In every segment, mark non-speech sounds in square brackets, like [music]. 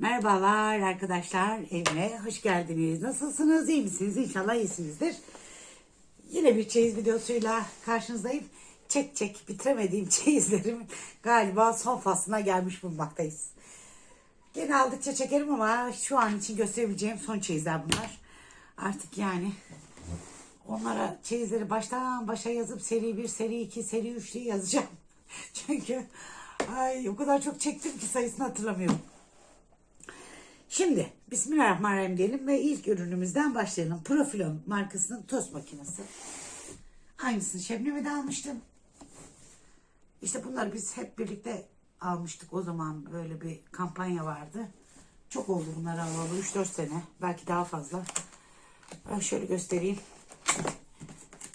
Merhabalar arkadaşlar evime hoş geldiniz. Nasılsınız? iyi misiniz? İnşallah iyisinizdir. Yine bir çeyiz videosuyla karşınızdayım. Çek çek bitiremediğim [laughs] çeyizlerim galiba son faslına gelmiş bulunmaktayız. Gene aldıkça çekerim ama şu an için gösterebileceğim son çeyizler bunlar. Artık yani onlara çeyizleri baştan başa yazıp seri 1, seri 2, seri 3 diye yazacağım. [laughs] Çünkü ay o kadar çok çektim ki sayısını hatırlamıyorum. Şimdi Bismillahirrahmanirrahim diyelim ve ilk ürünümüzden başlayalım. Profilon markasının tost makinesi. Aynısını Şebnem'e de almıştım. İşte bunları biz hep birlikte almıştık. O zaman böyle bir kampanya vardı. Çok oldu bunları alalı. 3-4 sene. Belki daha fazla. Ben şöyle göstereyim.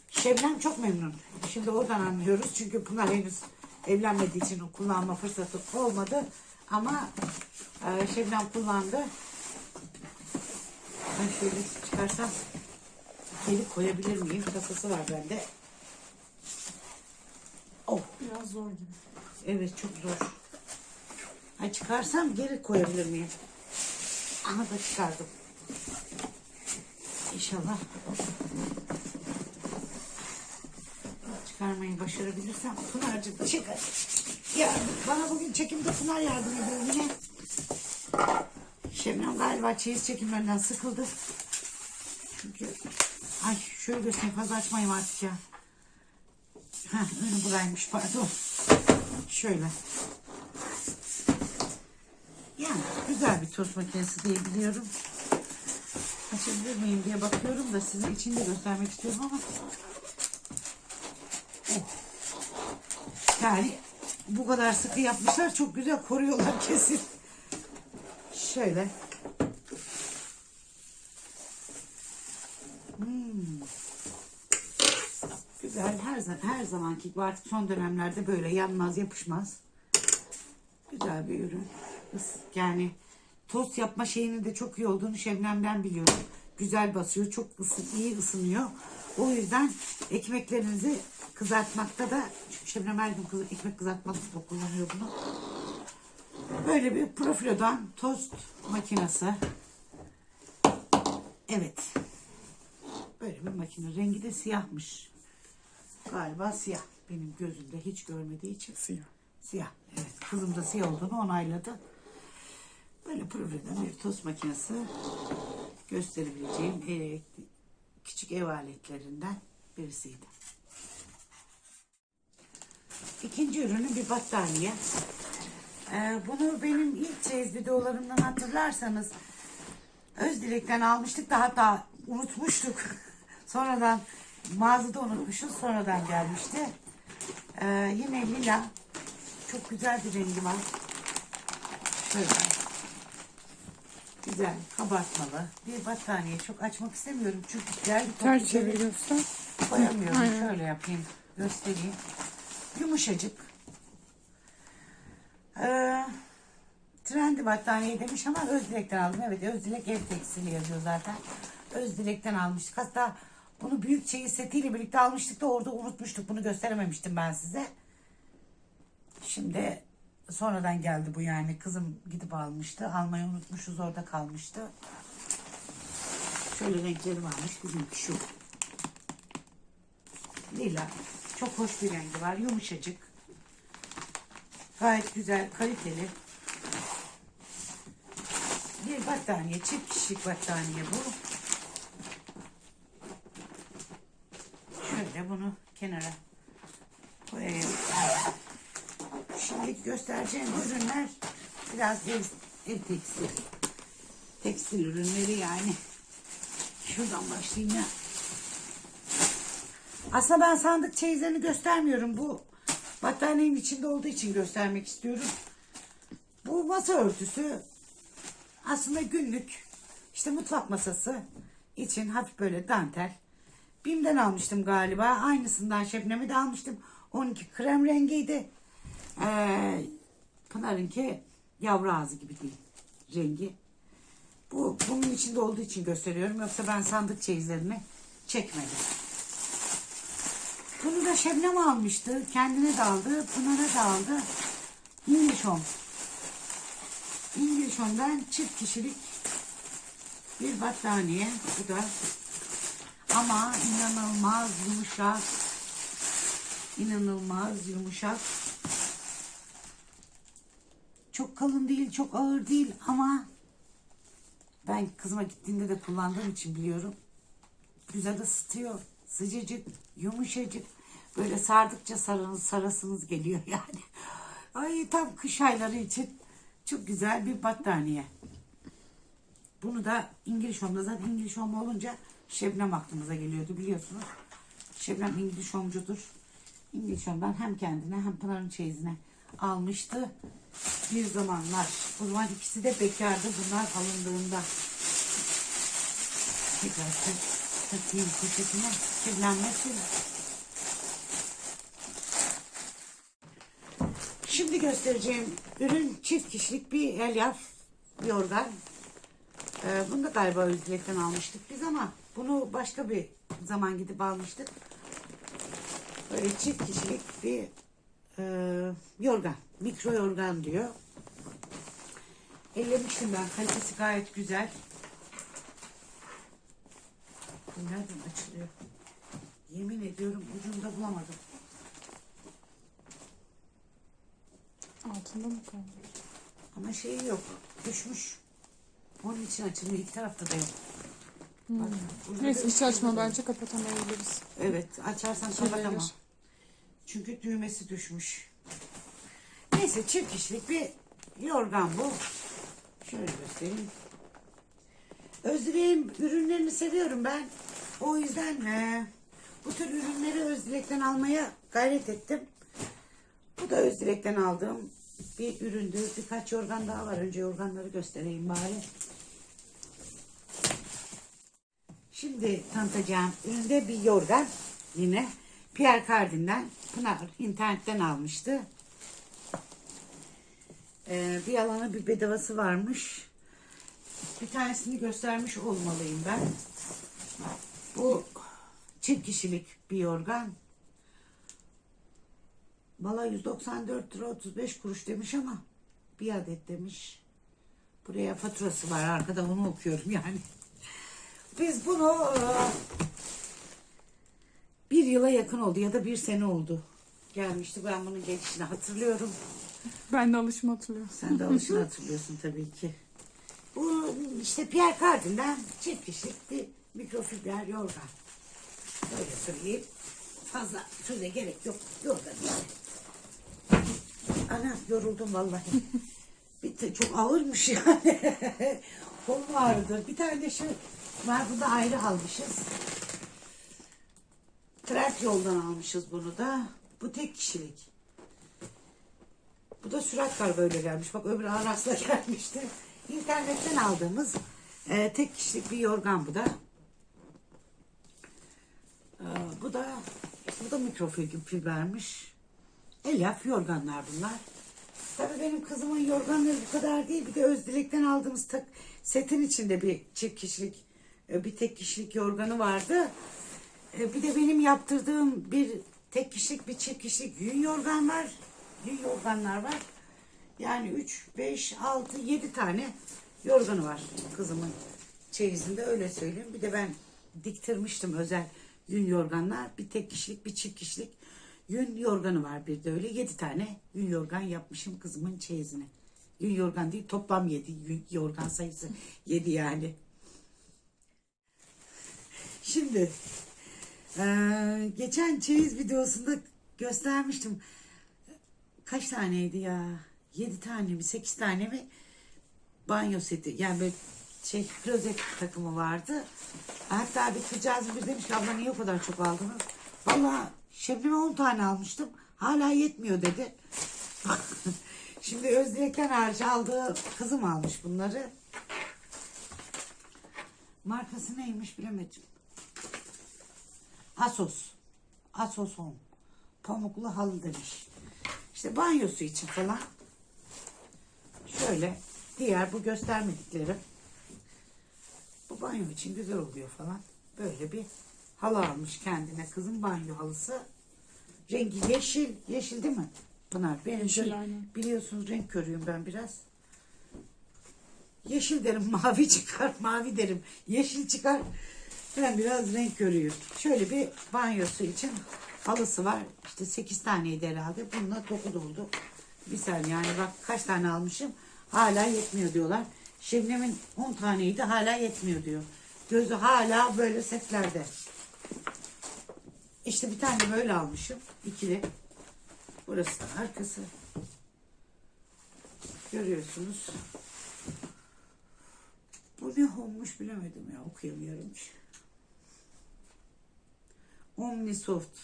Şebnem çok memnun. Şimdi oradan anlıyoruz. Çünkü Pınar henüz evlenmediği için kullanma fırsatı olmadı. Ama e, Şebnem kullandı. Ben şöyle çıkarsam geri koyabilir miyim? Kasası var bende. Oh Biraz zor gibi. evet çok zor. Ha, çıkarsam geri koyabilir miyim? Aha da çıkardım. İnşallah çıkarmayı başarabilirsem Pınar'cığım çıkar. Ya bana bugün çekimde Pınar yardım ediyor yine. Şebnem galiba çeyiz çekimlerinden sıkıldı. Çünkü ay şöyle göstereyim fazla açmayayım artık ya. Heh, önü buraymış pardon. Şöyle. Yani güzel bir tost makinesi diye biliyorum. Açabilir miyim diye bakıyorum da size içinde göstermek istiyorum ama. Oh. Yani bu kadar sıkı yapmışlar çok güzel koruyorlar kesin. Şöyle. Hmm. Güzel her her zamanki gibi artık son dönemlerde böyle yanmaz yapışmaz. Güzel bir ürün. Yani tost yapma şeyinin de çok iyi olduğunu Şebnem'den biliyorum. Güzel basıyor, çok ısı, iyi ısınıyor. O yüzden ekmeklerinizi kızartmakta da Şebnem her gün ekmek kızartmakta da kullanıyor bunu. Böyle bir profilodan tost makinesi. Evet. Böyle bir makine. Rengi de siyahmış. Galiba siyah. Benim gözümde hiç görmediği için. Siyah. Siyah. Evet. Kızım da siyah olduğunu onayladı. Böyle profilden bir tost makinesi gösterebileceğim e, küçük ev aletlerinden birisiydi. İkinci ürünü bir battaniye. Ee, bunu benim ilk çeyiz videolarımdan hatırlarsanız Özdilek'ten almıştık da hatta unutmuştuk. [laughs] Sonradan mağazada unutmuşuz. Sonradan gelmişti. Ee, yine lila. Çok güzel bir rengi var. Şöyle. Güzel, kabartmalı. Bir battaniye çok açmak istemiyorum. Çünkü bir Ters toplu çevir gelip göster. koyamıyorum. Aynen. Şöyle yapayım, göstereyim. Yumuşacık. Ee, trendi battaniye demiş ama Özdilek'ten aldım. Evet Özdilek ev tekstili yazıyor zaten. Özdilek'ten almıştık. Hatta bunu büyük çeyiz setiyle birlikte almıştık da orada unutmuştuk. Bunu gösterememiştim ben size. Şimdi sonradan geldi bu yani. Kızım gidip almıştı. Almayı unutmuşuz orada kalmıştı. Şöyle renkleri varmış. Bizimki şu. Lila. Çok hoş bir rengi var. Yumuşacık. Gayet güzel, kaliteli. Bir battaniye, çift kişilik battaniye bu. Şöyle bunu kenara koyayım. Şimdi göstereceğim ürünler biraz ev, ev tekstil. Tekstil ürünleri yani. Şuradan başlayayım ya. Aslında ben sandık çeyizlerini göstermiyorum. Bu battaniyenin içinde olduğu için göstermek istiyorum. Bu masa örtüsü aslında günlük işte mutfak masası için hafif böyle dantel. Bim'den almıştım galiba. Aynısından Şebnem'i de almıştım. 12 krem rengiydi. Ee, Pınar'ınki yavru ağzı gibi değil rengi. Bu bunun içinde olduğu için gösteriyorum. Yoksa ben sandık çeyizlerini çekmedim. Bunu da Şebnem almıştı. Kendine de aldı. Pınar'a da aldı. English Home. English İngilizce'den çift kişilik bir battaniye. Bu da ama inanılmaz yumuşak. İnanılmaz yumuşak. Çok kalın değil, çok ağır değil ama ben kızıma gittiğinde de kullandığım için biliyorum. Güzel ısıtıyor. Sıcacık, yumuşacık. Böyle sardıkça sarınız, sarasınız geliyor [laughs] yani. Ay tam kış ayları için çok güzel bir battaniye. Bunu da İngiliz Home'da zaten İngiliz Home olunca Şebnem aklımıza geliyordu biliyorsunuz. Şebnem İngiliz Home'cudur. İngiliz Home'dan hem kendine hem Pınar'ın çeyizine almıştı. Bir zamanlar. O zaman ikisi de bekardı bunlar alındığında. Tekrar takayım poşetine. Kirlenmesin. Şimdi göstereceğim ürün çift kişilik bir elyaf yorgan. Ee, bunu da galiba Özlek'ten almıştık biz ama bunu başka bir zaman gidip almıştık. Böyle çift kişilik bir e, yorgan. Mikro yorgan diyor. Ellemiştim ben. Kalitesi gayet güzel. Bu nereden açılıyor? Yemin ediyorum ucunda bulamadım. Altında mı kaldı? Ama şeyi yok. Düşmüş. Onun için açılmıyor. İki tarafta da yok. Bak, ucunda Neyse hiç bir- açma bence kapatamayabiliriz. Evet açarsan Kirlenir. kapatamam. Çünkü düğmesi düşmüş. Neyse çift kişilik bir yorgan bu. Şöyle göstereyim. Özdilek'in ürünlerini seviyorum ben. O yüzden e, bu tür ürünleri Özdilek'ten almaya gayret ettim. Bu da Özdilek'ten aldığım bir üründü. Birkaç yorgan daha var. Önce yorganları göstereyim bari. Şimdi tanıtacağım üründe bir yorgan yine Pierre Cardin'den Pınar internetten almıştı. Ee, bir alanı bir bedavası varmış. Bir tanesini göstermiş olmalıyım ben. Bu çift kişilik bir yorgan. Valla 194 lira 35 kuruş demiş ama bir adet demiş. Buraya faturası var arkada onu okuyorum yani. Biz bunu e, bir yıla yakın oldu ya da bir sene oldu. Gelmişti ben bunun gelişini hatırlıyorum. Ben de alışımı hatırlıyorum. Sen de alışını hatırlıyorsun tabii ki. Bu işte Pierre Cardin'den çift kişilik bir mikrofiber yorgan. Böyle söyleyeyim. Fazla söze gerek yok. Yorgan işte. Ana yoruldum vallahi. [laughs] Bir te- çok ağırmış yani. [laughs] Kolum ağrıdı. Bir tane de şu var burada ayrı almışız. Trend yoldan almışız bunu da. Bu tek kişilik. Bu da sürat kargoyla gelmiş. Bak öbür Aras'la [laughs] gelmişti. İnternetten aldığımız e, tek kişilik bir yorgan bu da. E, bu da bu da mikrofibermiş. Elyaf yorganlar bunlar. Tabii benim kızımın yorganları bu kadar değil. Bir de Özdilek'ten aldığımız tak, setin içinde bir çift kişilik, e, bir tek kişilik yorganı vardı. E, Bir de benim yaptırdığım bir tek kişilik, bir çift kişilik yün yorgan var. Yün yorganlar var. Yani 3, 5, 6, 7 tane yorganı var kızımın çeyizinde öyle söyleyeyim. Bir de ben diktirmiştim özel yün yorganlar. Bir tek kişilik, bir çift kişilik yün yorganı var bir de öyle. 7 tane yün yorgan yapmışım kızımın çeyizine. Yün yorgan değil toplam 7 yün yorgan sayısı 7 yani. Şimdi geçen çeyiz videosunda göstermiştim. Kaç taneydi ya? 7 tane mi 8 tane mi banyo seti yani böyle şey klozet takımı vardı. Hatta bir kızcağız bir demiş ki abla niye o kadar çok aldınız? Valla Şebnem'e 10 tane almıştım. Hala yetmiyor dedi. [laughs] Şimdi Özdilek'ten hariç aldığı kızım almış bunları. Markası neymiş bilemedim. Asos. Asos Home. Pamuklu halı demiş. İşte banyosu için falan. Şöyle diğer bu göstermediklerim. Bu banyo için güzel oluyor falan. Böyle bir halı almış kendine kızın banyo halısı. Rengi yeşil. Yeşil değil mi? Pınar. Benim Yeşil, aynen. biliyorsunuz renk körüyüm ben biraz. Yeşil derim [laughs] mavi çıkar, mavi derim yeşil çıkar. Ben biraz renk görüyorum. Şöyle bir banyosu için halısı var. İşte 8 taneydi herhalde. Bununla 9 oldu. Bir saniye yani bak kaç tane almışım. Hala yetmiyor diyorlar. Şebnem'in 10 taneydi hala yetmiyor diyor. Gözü hala böyle setlerde. İşte bir tane böyle almışım. ikili. Burası da arkası. Görüyorsunuz. Bu ne olmuş bilemedim ya okuyamıyorum ki. Omnisoft.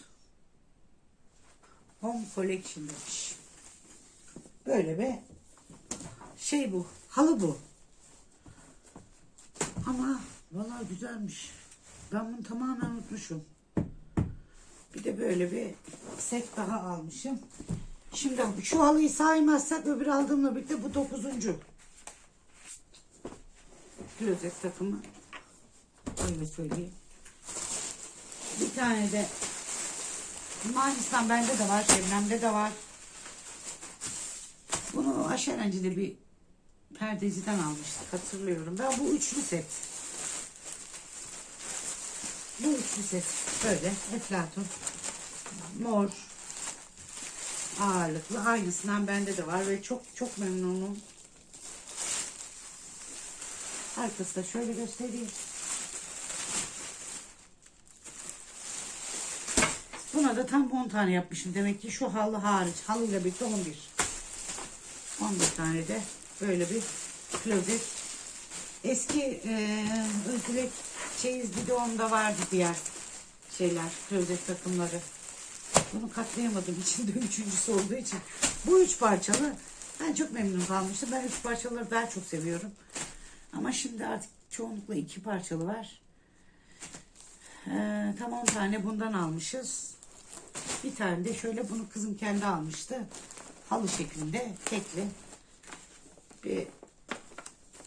Home Collection demiş. Böyle bir şey bu. Halı bu. Ama vallahi güzelmiş. Ben bunu tamamen unutmuşum. Bir de böyle bir set daha almışım. Şimdi şu halıyı saymazsak öbür aldığımla birlikte bu dokuzuncu. Klozet takımı. Öyle söyleyeyim. Bir tane de Manistan bende de var, Şebnem'de de var. Bunu Aşerenci'de bir perdeciden almıştık hatırlıyorum. Ben bu üçlü set. Bu üçlü set böyle eflatun mor ağırlıklı aynısından bende de var ve çok çok memnunum. Arkası da şöyle göstereyim. Buna da tam 10 tane yapmışım. Demek ki şu halı hariç. Halıyla birlikte 11. 11 tane de böyle bir klozet. Eski e, Özgürek çeyiz videomda vardı diğer şeyler, klozet takımları. Bunu katlayamadım içinde [laughs] üçüncüsü olduğu için. Bu üç parçalı ben çok memnun kalmıştım. Ben üç parçaları daha çok seviyorum. Ama şimdi artık çoğunlukla iki parçalı var. Ee, tam 10 tane bundan almışız. Bir tane de şöyle bunu kızım kendi almıştı. Halı şeklinde tekli bir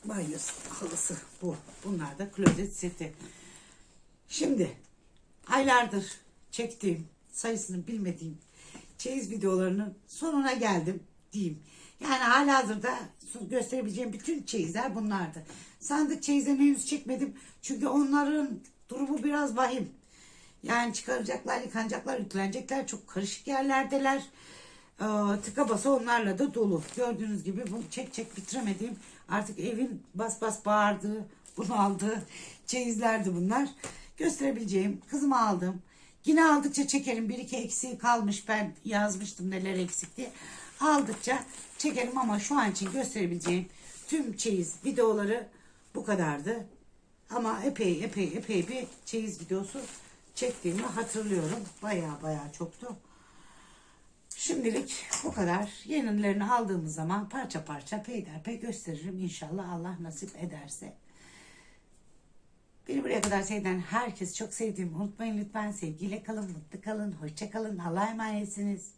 banyo halısı bu. Bunlar da klozet seti. Şimdi aylardır çektiğim sayısını bilmediğim çeyiz videolarının sonuna geldim diyeyim. Yani hala hazırda gösterebileceğim bütün çeyizler bunlardı. Sandık çeyizlerini henüz çekmedim. Çünkü onların durumu biraz vahim. Yani çıkaracaklar, yıkanacaklar, yüklenecekler. Çok karışık yerlerdeler. Ee, tıka basa onlarla da dolu. Gördüğünüz gibi bu çek çek bitiremediğim artık evin bas bas bağırdığı, bunu aldığı çeyizlerdi bunlar. Gösterebileceğim. Kızıma aldım. Yine aldıkça çekerim. Bir iki eksiği kalmış. Ben yazmıştım neler eksikti. Aldıkça çekerim ama şu an için gösterebileceğim tüm çeyiz videoları bu kadardı. Ama epey epey epey bir çeyiz videosu çektiğimi hatırlıyorum. Baya baya çoktu. Şimdilik bu kadar. Yenilerini aldığımız zaman parça parça peyderpey gösteririm. İnşallah Allah nasip ederse. Beni buraya kadar seyreden herkes çok sevdiğimi unutmayın lütfen. Sevgiyle kalın, mutlu kalın, hoşça kalın. Allah'a emanetsiniz.